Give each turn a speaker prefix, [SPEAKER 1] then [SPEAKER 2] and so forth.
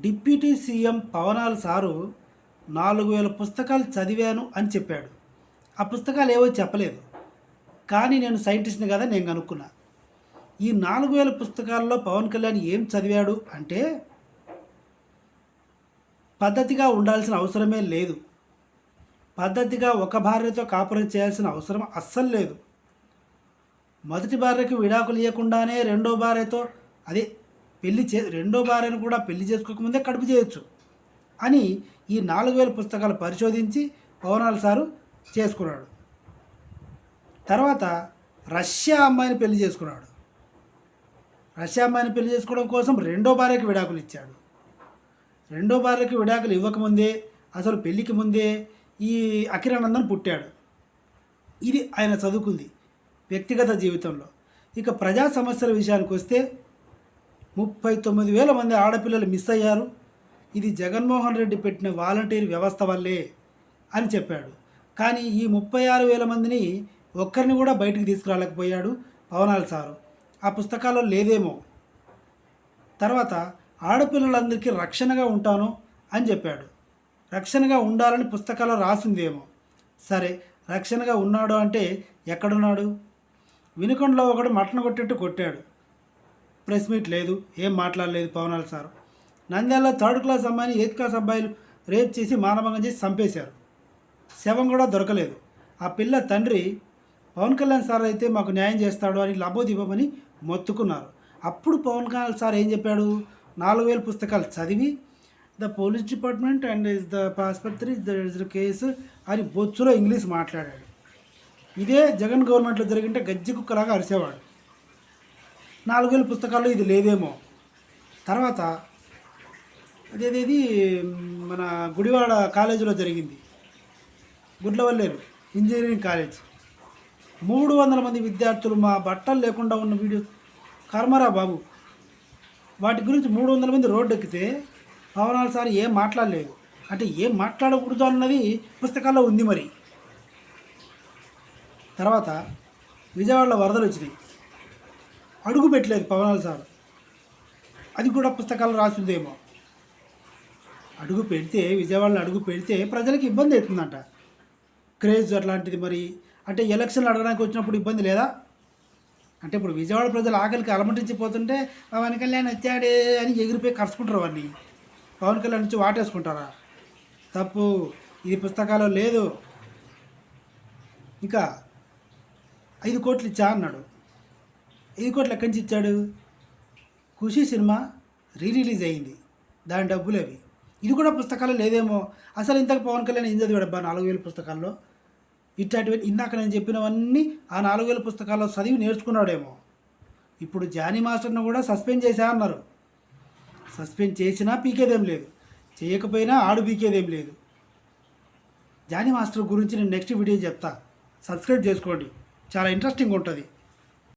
[SPEAKER 1] Deputy CM పవనాల్ sir నాలుగు వేల పుస్తకాలు చదివాను అని చెప్పాడు. ఆ పుస్తకాలు ఏవో చెప్పలేదు. కానీ నేను సైంటిస్ట్ని కదా నేను కనుక్కున్నా. ఈ నాలుగు వేల పుస్తకాల్లో పవన్ కళ్యాణ్ ఏం చదివాడు అంటే పద్ధతిగా ఉండాల్సిన అవసరమే లేదు. పద్ధతిగా ఒక భార్యతో కాపురం చేయాల్సిన అవసరం అస్సలు లేదు. మొదటి భార్యకి విడాకులు ఇవ్వకుండానే రెండో భార్యతో అదే పెళ్ళి చే రెండో భార్యను కూడా పెళ్ళి చేసుకోకముందే కడుపు చేయొచ్చు అని ఈ నాలుగు వేల పుస్తకాలు పరిశోధించి పవనాల్ సారు చేసుకున్నాడు. తర్వాత రష్యా అమ్మాయిని పెళ్ళి చేసుకున్నాడు. రష్యా అమ్మాయిని పెళ్ళి చేసుకోవడం కోసం రెండో భార్యకి విడాకులు ఇచ్చాడు. రెండో భార్యకి విడాకులు ఇవ్వకముందే అసలు పెళ్ళికి ముందే ఈ అఖిరానందన్ పుట్టాడు. ఇది ఆయన చదువుకుంది వ్యక్తిగత జీవితంలో. ఇక ప్రజా సమస్యల విషయానికి వస్తే ముప్పై తొమ్మిది వేల మంది ఆడపిల్లలు మిస్ అయ్యారు. ఇది జగన్మోహన్ రెడ్డి పెట్టిన వాలంటీర్ వ్యవస్థ వల్లే అని చెప్పాడు. కానీ ఈ ముప్పై ఆరు వేల మందిని ఒక్కరిని కూడా బయటికి తీసుకురాలేకపోయాడు పవనాల్ సారు. ఆ పుస్తకాల్లో లేదేమో. తర్వాత ఆడపిల్లలందరికీ రక్షణగా ఉంటాను అని చెప్పాడు. రక్షణగా ఉండాలని పుస్తకాల్లో రాసిందేమో. సరే రక్షణగా ఉన్నాడు అంటే ఎక్కడున్నాడు? వినుకొండలో ఒకడు మటన్ కొట్టేట్టు కొట్టాడు. ప్రెస్ మీట్ లేదు ఏం మాట్లాడలేదు పవనాల్ సార్. నంద్యాలలో థర్డ్ క్లాస్ అమ్మాయిని ఎయిత్ క్లాస్ అబ్బాయిలు రేప్ చేసి మానభంగం చేసి చంపేశారు. శవం కూడా దొరకలేదు. ఆ పిల్ల తండ్రి పవన్ కళ్యాణ్ సార్ అయితే మాకు న్యాయం చేస్తాడు అని లబోదివ్వమని మొత్తుకున్నారు. అప్పుడు పవన్ కళ్యాణ్ సార్ ఏం చెప్పాడు? నాలుగు వేల పుస్తకాలు చదివి the police department and is the ఆసుపత్రి ద కేసు అని బొచ్చులో ఇంగ్లీష్ మాట్లాడాడు. ఇదే జగన్ గవర్నమెంట్లో జరిగింటే గజ్జి కుక్కలాగా అరిసేవాడు. నాలుగు పుస్తకాల్లో ఇది లేదేమో. తర్వాత అదేదేది మన గుడివాడ కాలేజీలో జరిగింది. Gudlavalleru engineering college. మూడు వందల మంది విద్యార్థులు మా బట్టలు లేకుండా ఉన్న వీడియో కర్మరా బాబు. వాటి గురించి మూడు వందల మంది రోడ్డు ఎక్కితే పవనాలు సార్ ఏం మాట్లాడలేదు. అంటే ఏం మాట్లాడకూడదు అన్నది పుస్తకాల్లో ఉంది మరి. తర్వాత విజయవాడలో వరదలు వచ్చినాయి. అడుగు పెట్టలేదు పవనాలు సార్. అది కూడా పుస్తకాలు రాసిందేమో. అడుగు పెడితే విజయవాడలో అడుగు పెడితే ప్రజలకు ఇబ్బంది అవుతుందంట. క్రేజ్ అట్లాంటిది మరి. అంటే ఎలక్షన్లు అడగడానికి వచ్చినప్పుడు ఇబ్బంది లేదా? అంటే ఇప్పుడు విజయవాడ ప్రజలు ఆకలికి అలమటించిపోతుంటే పవన్ కళ్యాణ్ వచ్చాడే అని ఎగిరిపోయి కరుచుకుంటారు వాడిని. పవన్ కళ్యాణ్ నుంచి వాటేసుకుంటారా? తప్పు. ఇది పుస్తకాలు లేదు. ఇంకా ఐదు కోట్లు ఇచ్చా అన్నాడు. ఐదు కోట్లు ఎక్కడి నుంచి ఇచ్చాడు? ఖుషి సినిమా రీ రిలీజ్ అయింది దాని డబ్బులు అవి. ఇది కూడా పుస్తకాలు లేదేమో. అసలు ఇంతకు పవన్ కళ్యాణ్ ఏం చదివాడబ్బా నాలుగు వేల పుస్తకాల్లో? ఇట్లాంటివి ఇందాక నేను చెప్పినవన్నీ ఆ నాలుగు వేల పుస్తకాల్లో చదివి నేర్చుకున్నాడేమో. ఇప్పుడు జానీ మాస్టర్ను కూడా సస్పెండ్ చేశా అన్నారు. సస్పెండ్ చేసినా పీకేదేం లేదు. చేయకపోయినా ఆడు పీకేదేం లేదు. జానీ మాస్టర్ గురించి నేను నెక్స్ట్ వీడియో చెప్తా. సబ్స్క్రైబ్ చేసుకోండి. చాలా ఇంట్రెస్టింగ్ ఉంటుంది.